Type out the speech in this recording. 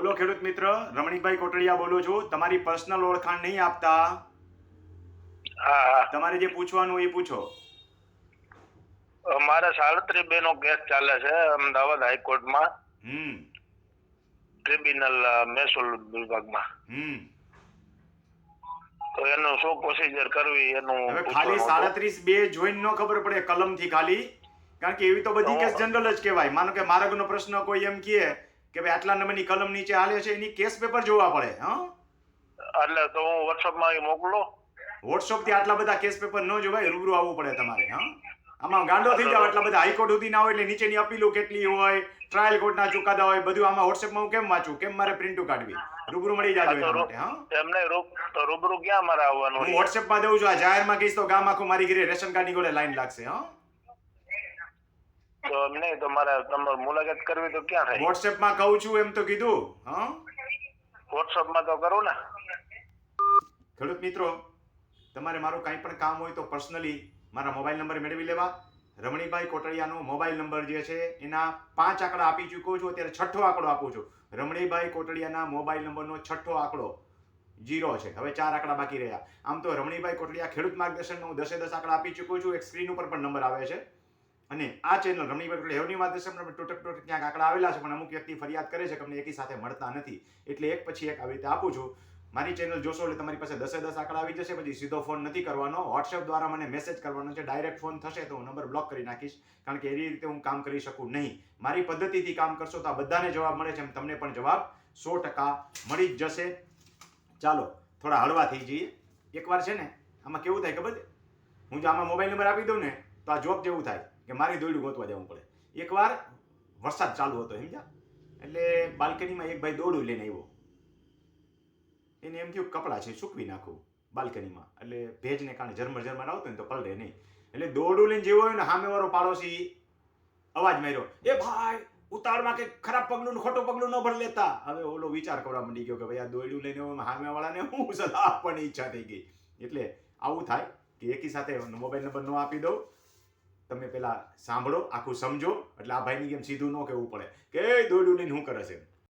બોલો ખેડૂત મિત્ર રમણીકભાઈ કોટડિયા બોલું છું. તમારી પર્સનલ ઓળખાણ નહીં આપતા. તમારે જે પૂછવાનું એ પૂછો. મારે સાડત્રીસ બે નો કેસ ચાલે છે અમદાવાદ હાઈકોર્ટમાં. હમ. ટ્રિબ્યુનલ મહેસૂલ વિભાગમાં. હમ. તો એનું શું પ્રોસિજર કરવી એનું ખાલી સાડત્રીસ બે જોઈને ન ખબર પડે કલમથી ખાલી. કારણ કે એવી તો બધી કેસ જનરલ જ કહેવાય. માનો કે માર્ગનો પ્રશ્ન કોઈ એમ કહે કે ભાઈ આટલા નંબરની કલમ નીચે હાલે છે એની કેસ પેપર જોવા પડે હા? એટલે તો હું વોટ્સઅપમાં એ મોકલો. વોટ્સઅપથી આટલા બધા કેસ પેપર ન જોવાય રૂબરૂ આવવું પડે તમારે હા? આમાં ગાંડો થઈ જાવ આટલા બધા હાઈકોર્ટ સુધી ના હોય એટલે નીચેની અપીલો કેટલી હોય ટ્રાયલ કોર્ટના ચુકાદા હોય બધું આમાં વોટ્સએપમાં હું કેમ વાંચું? કેમ મારે પ્રિન્ટ કાઢવી રૂબરૂ મળી જાજો એના માટે હા? એમને રૂબરૂ ક્યાં મારે આવવાનું? હું વોટ્સએપમાં દઉં છું આ જાહેરમાં કહીશ તો ગામ આખું મારી ઘરે રેશન કાર્ડની ગોળે લાઈન લાગશે હા? તો એમ નહીં તો મારે તમારે મુલાકાત કરવી તો ક્યાં થાય વોટ્સએપમાં કહું છું એમ તો કીધું હા? વોટ્સઅપમાં તો કરું ને. ખેડૂત મિત્રો તમારે મારું કાંઈ પણ કામ હોય તો પર્સનલી મારા મોબાઈલ નંબર મેળવી લેવા. રમણીભાઈ કોટડિયાનો મોબાઈલ નંબર જે છે એના પાંચ આંકડા આપી ચૂક્યો છું અત્યારે છઠ્ઠો આંકડો આપું છું. રમણીભાઈ કોટડિયાના મોબાઈલ નંબરનો છઠ્ઠો આંકડો જીરો છે. હવે ચાર આંકડા બાકી રહ્યા. આમ તો રમણીભાઈ કોટડિયા ખેડૂત માર્ગદર્શનનો હું દસે દસ આંકડા આપી ચૂક્યો છું. એક સ્ક્રીન ઉપર પણ નંબર આવે છે. અને આ ચેનલ રમણીભાઈ એવની હેવની માર્ગદર્શન પર ટોટક ટોટક ક્યાંક આંકડા આવેલા છે, પણ અમુક વ્યક્તિ ફરિયાદ કરે છે કે અમને એકી સાથે મળતા નથી. એટલે એક પછી એક આવી રીતે આપું છું. મારી ચેનલ જોશો એટલે તમારી પાસે દસે દસ આંકડા આવી જશે, પછી સીધો ફોન નથી કરવાનો. વોટ્સએપ દ્વારા મને મેસેજ કરવાનો છે. ડાયરેક્ટ ફોન થશે તો હું નંબર બ્લોક કરી નાખીશ, કારણ કે એવી રીતે હું કામ કરી શકું નહીં. મારી પદ્ધતિથી કામ કરશો તો આ બધાને જવાબ મળે છે એમ તમને પણ જવાબ સો ટકા મળી જ જશે. ચાલો, થોડા હળવા થઈ જઈએ. એકવાર છે ને, આમાં કેવું થાય ખબર? છે હું જો આમાં મોબાઈલ નંબર આપી દઉં ને, તો આ જોબ જેવું થાય. કે મારી દોડ્યું ગોતવા જવું પડે. એકવાર વરસાદ ચાલુ હતો, સમજ્યા? એટલે બાલ્કનીમાં એક ભાઈ દોડું લઈને આવ્યો. એને એમ થયું કપડાં છે, સૂકવી નાખું બાલ્કનીમાં. એટલે ભેજને કારણે ઝરમર ઝરમર આવતું ને તો પલળે નહીં. એટલે દોરડું લઈને જેવો હોય ને સામેવાળો પાડોશી અવાજ માર્યો, એ ભાઈ ઉતાળમાં કે ખરાબ પગલું ખોટું પગલું ન ભર લેતા. હવે ઓલો વિચાર કરવા માંડી ગયો કે ભાઈ, આ દોયડું લઈને સામેવાળાને હું સલાહ આપવાની ઈચ્છા થઈ ગઈ. એટલે આવું થાય કે એકી સાથે મોબાઈલ નંબર ન આપી દઉં તમે પેલા સાંભળો, આખું સમજો. એટલે આ ભાઈની કેમ સીધું ન કહેવું પડે. કે દોડ્યું નહીં શું કરે છે?